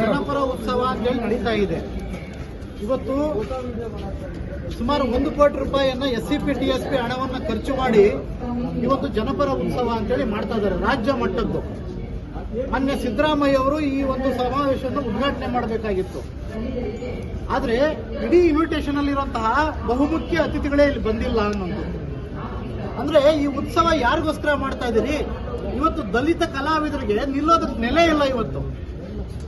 ಜನಪರ ಉತ್ಸವ ಅಂತೇಳಿ ನಡೀತಾ ಇದೆ. ಇವತ್ತು ಸುಮಾರು ಒಂದು ಕೋಟಿ ರೂಪಾಯಿಯನ್ನ S C P T S P ಹಣವನ್ನು ಖರ್ಚು ಮಾಡಿ ಇವತ್ತು ಜನಪರ ಉತ್ಸವ ಅಂತೇಳಿ ಮಾಡ್ತಾ ಇದ್ದಾರೆ, ರಾಜ್ಯ ಮಟ್ಟದ್ದು. ಮೊನ್ನೆ ಸಿದ್ದರಾಮಯ್ಯ ಅವರು ಈ ಒಂದು ಸಮಾವೇಶವನ್ನು ಉದ್ಘಾಟನೆ ಮಾಡಬೇಕಾಗಿತ್ತು. ಆದರೆ ಇಡೀ ಇನ್ವಿಟೇಷನ್ ಅಲ್ಲಿರುವಂತಹ ಬಹುಮುಖ್ಯ ಅತಿಥಿಗಳೇ ಇಲ್ಲಿ ಬಂದಿಲ್ಲ ಅನ್ನೋದು. ಅಂದ್ರೆ ಈ ಉತ್ಸವ ಯಾರಿಗೋಸ್ಕರ ಮಾಡ್ತಾ ಇದ್ದೀರಿ? ಇವತ್ತು ದಲಿತ ಕಲಾವಿದರಿಗೆ ನಿಲ್ಲೋದಕ್ಕೆ ನೆಲೆ ಇಲ್ಲ ಇವತ್ತು.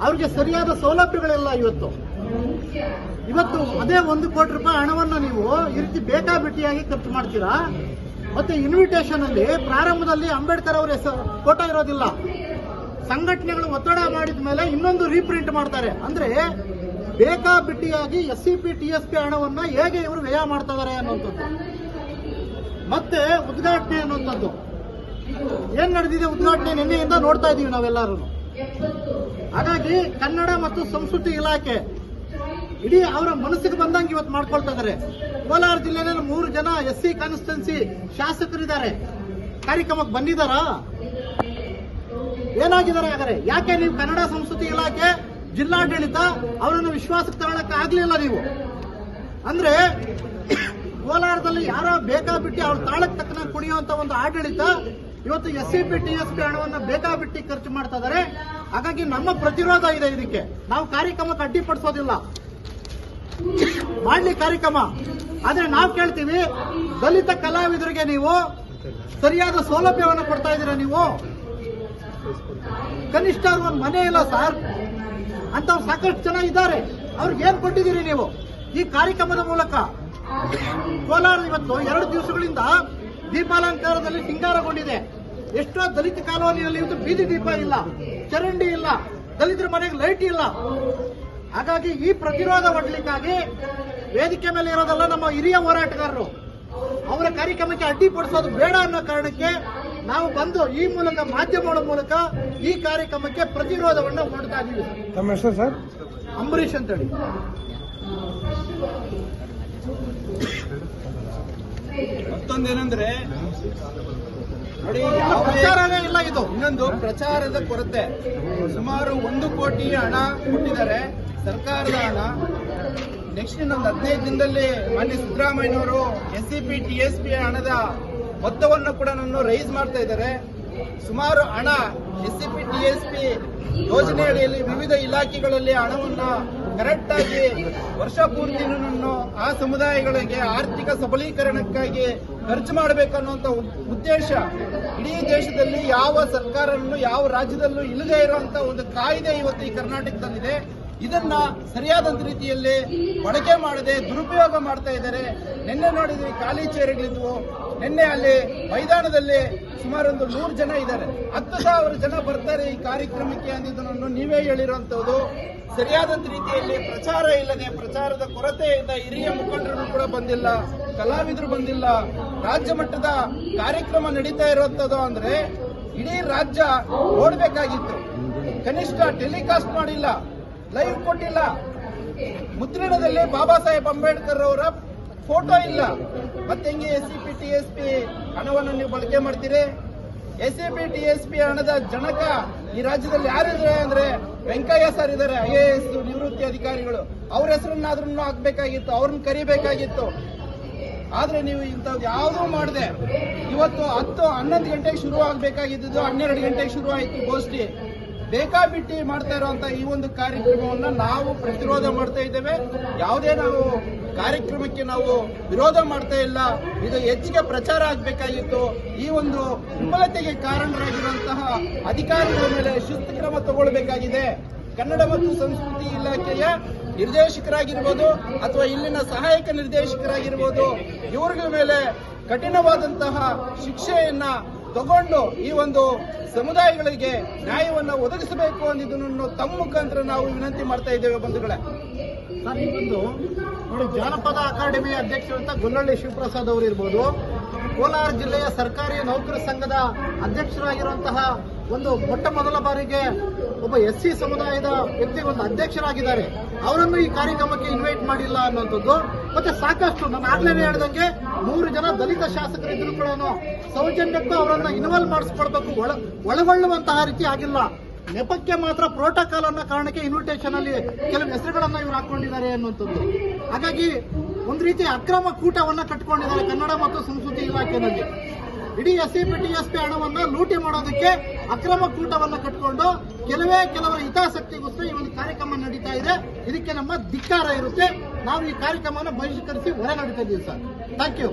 ಅವ್ರಿಗೆ ಸರಿಯಾದ ಸೌಲಭ್ಯಗಳಿಲ್ಲ ಇವತ್ತು. ಇವತ್ತು ಅದೇ ಒಂದು ಕೋಟಿ ರೂಪಾಯಿ ಹಣವನ್ನು ನೀವು ಈ ರೀತಿ ಬೇಕಾಬಿಟ್ಟಿಯಾಗಿ ಖರ್ಚು ಮಾಡ್ತೀರಾ? ಮತ್ತೆ ಇನ್ವಿಟೇಷನ್ ಅಲ್ಲಿ ಪ್ರಾರಂಭದಲ್ಲಿ ಅಂಬೇಡ್ಕರ್ ಅವರ ಹೆಸರು ಫೋಟೋ ಇರೋದಿಲ್ಲ. ಸಂಘಟನೆಗಳು ಒತ್ತಡ ಮಾಡಿದ ಮೇಲೆ ಇನ್ನೊಂದು ರೀಪ್ರಿಂಟ್ ಮಾಡ್ತಾರೆ. ಅಂದ್ರೆ ಬೇಕಾಬಿಟ್ಟಿಯಾಗಿ S C P T S P ಹಣವನ್ನ ಹೇಗೆ ಇವರು ವ್ಯಯ ಮಾಡ್ತಾ ಇದಾರೆ ಅನ್ನುವಂಥದ್ದು. ಮತ್ತೆ ಉದ್ಘಾಟನೆ ಅನ್ನುವಂಥದ್ದು. ಏನ್ ನಡೆದಿದೆ ಉದ್ಘಾಟನೆ ನಿನ್ನೆಯಿಂದ ನೋಡ್ತಾ ಇದೀವಿ ನಾವೆಲ್ಲರೂ. ಹಾಗಾಗಿ ಕನ್ನಡ ಮತ್ತು ಸಂಸ್ಕೃತಿ ಇಲಾಖೆ ಇಡೀ ಅವರ ಮನಸ್ಸಿಗೆ ಬಂದಂಗೆ ಇವತ್ತು ಮಾಡ್ಕೊಳ್ತಾ ಇದಾರೆ ಕೋಲಾರ ಜಿಲ್ಲೆಯಲ್ಲಿ ಮೂರು ಜನ ಎಸ್ ಸಿ ಕಾನ್ಸ್ಟಿಟ್ಯೂನ್ಸಿ ಶಾಸಕರಿದ್ದಾರೆ. ಕಾರ್ಯಕ್ರಮಕ್ಕೆ ಬಂದಿದ್ದಾರಾ? ಏನಾಗಿದ್ದಾರೆ ಹಾಗಾದ್ರೆ? ಯಾಕೆ ನೀವು ಕನ್ನಡ ಸಂಸ್ಕೃತಿ ಇಲಾಖೆ ಜಿಲ್ಲಾಡಳಿತ ಅವರನ್ನು ವಿಶ್ವಾಸಕ್ಕೆ ತಗೊಳಕ್ಕೆ ಆಗ್ಲಿಲ್ಲ ನೀವು? ಅಂದ್ರೆ ಕೋಲಾರದಲ್ಲಿ ಯಾರೋ ಬೇಕಾಬಿಟ್ಟಿ ಅವ್ರ ತಾಳಕ್ಕೆ ತಕ್ಕನ ಕುಣಿಯುವಂತ ಒಂದು ಆಡಳಿತ ಇವತ್ತು S C P T S P ಹಣವನ್ನು ಬೇಕಾಬಿಟ್ಟಿ ಖರ್ಚು ಮಾಡ್ತಾ ಇದಾರೆ. ಹಾಗಾಗಿ ನಮ್ಮ ಪ್ರತಿರೋಧ ಇದೆ ಇದಕ್ಕೆ. ನಾವು ಕಾರ್ಯಕ್ರಮಕ್ಕೆ ಅಡ್ಡಿಪಡಿಸೋದಿಲ್ಲ ಮಾಡ್ಲಿ ಕಾರ್ಯಕ್ರಮ. ಆದ್ರೆ ನಾವು ಕೇಳ್ತೀವಿ, ದಲಿತ ಕಲಾವಿದರಿಗೆ ನೀವು ಸರಿಯಾದ ಸೌಲಭ್ಯವನ್ನು ಕೊಡ್ತಾ ಇದ್ದೀರಾ ನೀವು? ಕನಿಷ್ಠ ಒಂದು ಮನೆ ಇಲ್ಲ ಸರ್. ಅಂತವ್ರು ಸಾಕಷ್ಟು ಜನ ಇದ್ದಾರೆ. ಅವ್ರಿಗೆ ಏನ್ ಕೊಟ್ಟಿದ್ದೀರಿ ನೀವು? ಈ ಕಾರ್ಯಕ್ರಮದ ಮೂಲಕ ಕೋಲಾರ ಇವತ್ತು ಎರಡು ದಿವಸಗಳಿಂದ ದೀಪಾಲಂಕಾರದಲ್ಲಿ ಸಿಂಗಾರಗೊಂಡಿದೆ. ಎಷ್ಟೋ ದಲಿತ ಕಾಲೋನಿಯಲ್ಲಿ ಇವತ್ತು ಬೀದಿ ದೀಪ ಇಲ್ಲ ಚರಂಡಿ ಇಲ್ಲ ದಲಿತರ ಮನೆಗೆ ಲೈಟ್ ಇಲ್ಲ. ಹಾಗಾಗಿ ಈ ಪ್ರತಿರೋಧ ಒಡ್ಲಿಕ್ಕಾಗಿ ವೇದಿಕೆ ಮೇಲೆ ಇರೋದಲ್ಲ ನಮ್ಮ ಹಿರಿಯ ಹೋರಾಟಗಾರರು. ಅವರ ಕಾರ್ಯಕ್ರಮಕ್ಕೆ ಅಡ್ಡಿಪಡಿಸೋದು ಬೇಡ ಅನ್ನೋ ಕಾರಣಕ್ಕೆ ನಾವು ಬಂದು ಈ ಮೂಲಕ ಮಾಧ್ಯಮಗಳ ಮೂಲಕ ಈ ಕಾರ್ಯಕ್ರಮಕ್ಕೆ ಪ್ರತಿರೋಧವನ್ನು ಹೊಡ್ತಾ ಇದ್ದೀವಿ ತಮ್ಮ ಹೆಸರು ಸರ್? ಅಂಬರೀಷ್ ಅಂತೇಳಿ. ಮತ್ತೊಂದೇನಂದ್ರೆ ನೋಡಿ ಪ್ರಚಾರನೇ ಇಲ್ಲ ಇದು. ಇನ್ನೊಂದು ಪ್ರಚಾರದ ಕೊರತೆ. ಸುಮಾರು ಒಂದು ಕೋಟಿ ಹಣ ಕೊಟ್ಟಿದ್ದಾರೆ. ಸರ್ಕಾರದ ಹಣ. ನೆಕ್ಸ್ಟ್ ಇನ್ನೊಂದು ಹದಿನೈದು ದಿನದಲ್ಲಿ ಮಾನ್ಯ ಸಿದ್ದರಾಮಯ್ಯನವರು S C P T S P ಹಣದ ಮೊತ್ತವನ್ನು ಕೂಡ ನಾನು ರೈಸ್ ಮಾಡ್ತಾ ಇದ್ದಾರೆ. ಸುಮಾರು ಹಣ S C P T S P ಯೋಜನೆ ಅಡಿಯಲ್ಲಿ ವಿವಿಧ ಇಲಾಖೆಗಳಲ್ಲಿ ಹಣವನ್ನ ಕರೆಕ್ಟ್ ಆಗಿ ವರ್ಷ ಪೂರ್ತಿನೂ ಆ ಸಮುದಾಯಗಳಿಗೆ ಆರ್ಥಿಕ ಸಬಲೀಕರಣಕ್ಕಾಗಿ ಖರ್ಚು ಮಾಡಬೇಕನ್ನುವಂತ ಉದ್- ಉದ್ದೇಶ ಇಡೀ ದೇಶದಲ್ಲಿ ಯಾವ ಸರ್ಕಾರವನ್ನು ಯಾವ ರಾಜ್ಯದಲ್ಲೂ ಇಲ್ಲದೆ ಇರುವಂತಹ ಒಂದು ಕಾಯ್ದೆ ಇವತ್ತು ಈ ಕರ್ನಾಟಕದಲ್ಲಿದೆ. ಇದನ್ನ ಸರಿಯಾದಂತ ರೀತಿಯಲ್ಲಿ ಬಳಕೆ ಮಾಡದೆ ದುರುಪಯೋಗ ಮಾಡ್ತಾ ಇದ್ದಾರೆ. ನಿನ್ನೆ ನೋಡಿದ್ವಿ ಖಾಲಿ ಚೇರ್ಗಳಿದ್ವು. ನಿನ್ನೆ ಅಲ್ಲಿ ಮೈದಾನದಲ್ಲಿ ಸುಮಾರು ಒಂದು ನೂರು ಜನ ಇದ್ದಾರೆ. ಹತ್ತು ಸಾವಿರ ಜನ ಬರ್ತಾರೆ ಈ ಕಾರ್ಯಕ್ರಮಕ್ಕೆ ಅನ್ನೋದನ್ನು ನೀವೇ ಹೇಳಿರುವಂತದ್ದು ಸರಿಯಾದಂತ ರೀತಿಯಲ್ಲಿ ಪ್ರಚಾರ ಇಲ್ಲದೆ ಪ್ರಚಾರದ ಕೊರತೆಯಿಂದ ಹಿರಿಯ ಮುಖಂಡರು ಕೂಡ ಬಂದಿಲ್ಲ, ಕಲಾವಿದರು ಬಂದಿಲ್ಲ. ರಾಜ್ಯ ಮಟ್ಟದ ಕಾರ್ಯಕ್ರಮ ನಡೀತಾ ಇರುವಂತದ್ದು ಅಂದ್ರೆ ಇಡೀ ರಾಜ್ಯ ನೋಡ್ಬೇಕಾಗಿತ್ತು. ಕನಿಷ್ಠ ಟೆಲಿಕಾಸ್ಟ್ ಮಾಡಿಲ್ಲ. ಲೈವ್ ಕೊಟ್ಟಿಲ್ಲ. ಮುದ್ರಣದಲ್ಲಿ ಬಾಬಾ ಸಾಹೇಬ್ ಅಂಬೇಡ್ಕರ್ ಅವರ ಫೋಟೋ ಇಲ್ಲ. ಮತ್ತೆ ಹೆಂಗೆ S C P T S P ಹಣವನ್ನು ನೀವು ಬಳಕೆ ಮಾಡ್ತೀರಿ? S C P T S P ಹಣದ ಜನಕ ಈ ರಾಜ್ಯದಲ್ಲಿ ಯಾರಿದ್ದಾರೆ ಅಂದ್ರೆ ವೆಂಕಯ್ಯ ಸರ್ ಇದ್ದಾರೆ ಐ ಎ ಎಸ್ ನಿವೃತ್ತಿ ಅಧಿಕಾರಿಗಳು. ಅವ್ರ ಹೆಸರನ್ನಾದ್ರೂ ಹಾಕ್ಬೇಕಾಗಿತ್ತು, ಅವ್ರನ್ನ ಕರಿಬೇಕಾಗಿತ್ತು. ಆದ್ರೆ ನೀವು ಇಂಥದ್ದು ಯಾವುದೂ ಮಾಡದೆ. ಇವತ್ತು ಹತ್ತು ಹನ್ನೊಂದು ಗಂಟೆಗೆ ಶುರು ಆಗ್ಬೇಕಾಗಿದ್ದು ಹನ್ನೆರಡು ಗಂಟೆಗೆ ಶುರು ಆಯ್ತು ಗೋಷ್ಠಿ. ಬೇಕಾಬಿಟ್ಟಿ ಮಾಡ್ತಾ ಇರುವಂತ ಈ ಒಂದು ಕಾರ್ಯಕ್ರಮವನ್ನ ನಾವು ಪ್ರತಿರೋಧ ಮಾಡ್ತಾ ಇದ್ದೇವೆ. ಯಾವುದೇ ನಾವು ಕಾರ್ಯಕ್ರಮಕ್ಕೆ ನಾವು ವಿರೋಧ ಮಾಡ್ತಾ ಇಲ್ಲ. ಇದು ಹೆಚ್ಚಿಗೆ ಪ್ರಚಾರ ಆಗಬೇಕಾಗಿತ್ತು. ಈ ಒಂದು ವಿಫಲತೆಗೆ ಕಾರಣರಾಗಿರುವಂತಹ ಅಧಿಕಾರಿಗಳ ಮೇಲೆ ಶಿಸ್ತು ಕ್ರಮ ತಗೊಳ್ಬೇಕಾಗಿದೆ. ಕನ್ನಡ ಮತ್ತು ಸಂಸ್ಕೃತಿ ಇಲಾಖೆಯ ನಿರ್ದೇಶಕರಾಗಿರ್ಬೋದು ಅಥವಾ ಇಲ್ಲಿನ ಸಹಾಯಕ ನಿರ್ದೇಶಕರಾಗಿರ್ಬೋದು, ಇವರುಗಳ ಮೇಲೆ ಕಠಿಣವಾದಂತಹ ಶಿಕ್ಷೆಯನ್ನ ತಗೊಂಡು ಈ ಒಂದು ಸಮುದಾಯಗಳಿಗೆ ನ್ಯಾಯವನ್ನ ಒದಗಿಸಬೇಕು ಅಂದಿದ್ದನ್ನು ತಮ್ಮ ಮುಖಾಂತರ ನಾವು ವಿನಂತಿ ಮಾಡ್ತಾ ಇದ್ದೇವೆ ಬಂಧುಗಳೇ. ಇನ್ನೊಂದು ನೋಡಿ, ಜಾನಪದ ಅಕಾಡೆಮಿ ಅಧ್ಯಕ್ಷರಂತ ಗೊಲ್ಲಳ್ಳಿ ಶಿವಪ್ರಸಾದ್ ಅವರು ಇರ್ಬೋದು. ಕೋಲಾರ ಜಿಲ್ಲೆಯ ಸರ್ಕಾರಿ ನೌಕರ ಸಂಘದ ಅಧ್ಯಕ್ಷರಾಗಿರುವಂತಹ ಒಂದು ಮೊಟ್ಟ ಮೊದಲ ಬಾರಿಗೆ ಒಬ್ಬ ಎಸ್ ಸಿ ಸಮುದಾಯದ ವ್ಯಕ್ತಿ ಒಂದು ಅಧ್ಯಕ್ಷರಾಗಿದ್ದಾರೆ. ಅವರನ್ನು ಈ ಕಾರ್ಯಕ್ರಮಕ್ಕೆ ಇನ್ವೈಟ್ ಮಾಡಿಲ್ಲ ಅನ್ನುವಂಥದ್ದು. ಮತ್ತೆ ಸಾಕಷ್ಟು ನಾನು ಆಗ್ಲೇ ಹೇಳ್ದಂಗೆ ಮೂರು ಜನ ದಲಿತ ಶಾಸಕರಿದ್ರು ಕೂಡ ಸೌಜನ್ಯಕ್ಕೂ ಅವರನ್ನ ಇನ್ವಾಲ್ವ್ ಮಾಡಿಸ್ಕೊಳ್ಬೇಕು, ಒಳ, ಒಳಗೊಳ್ಳುವಂತಹ ರೀತಿ ಆಗಿಲ್ಲ. ನೆಪಕ್ಕೆ ಮಾತ್ರ ಪ್ರೋಟೋಕಾಲ್ ಅನ್ನೋ ಕಾರಣಕ್ಕೆ ಇನ್ವಿಟೇಷನ್ ಅಲ್ಲಿ ಕೆಲವು ಹೆಸರುಗಳನ್ನ ಇವರು ಹಾಕೊಂಡಿದ್ದಾರೆ ಅನ್ನುವಂಥದ್ದು. ಹಾಗಾಗಿ ಒಂದು ರೀತಿ ಅಕ್ರಮ ಕೂಟವನ್ನ ಕಟ್ಕೊಂಡಿದ್ದಾರೆ ಕನ್ನಡ ಮತ್ತು ಸಂಸ್ಕೃತಿ ಇಲಾಖೆಯಲ್ಲಿ. ಇಡೀ S C P T S P ಹಣವನ್ನ ಲೂಟಿ ಮಾಡೋದಕ್ಕೆ ಅಕ್ರಮ ಕೂಟವನ್ನ ಕಟ್ಕೊಂಡು ಕೆಲವೇ ಕೆಲವರ ಹಿತಾಸಕ್ತಿಗೋಸ್ಕರ ಈ ಒಂದು ಕಾರ್ಯಕ್ರಮ ನಡೀತಾ ಇದೆ. ಇದಕ್ಕೆ ನಮ್ಮ ಧಿಕ್ಕಾರ ಇರುತ್ತೆ. ನಾವು ಈ ಕಾರ್ಯಕ್ರಮವನ್ನು ಬಹಿಷ್ಕರಿಸಿ ಹೊರ ನಡೀತಾ ಇದ್ದೀವಿ ಸರ್. Thank you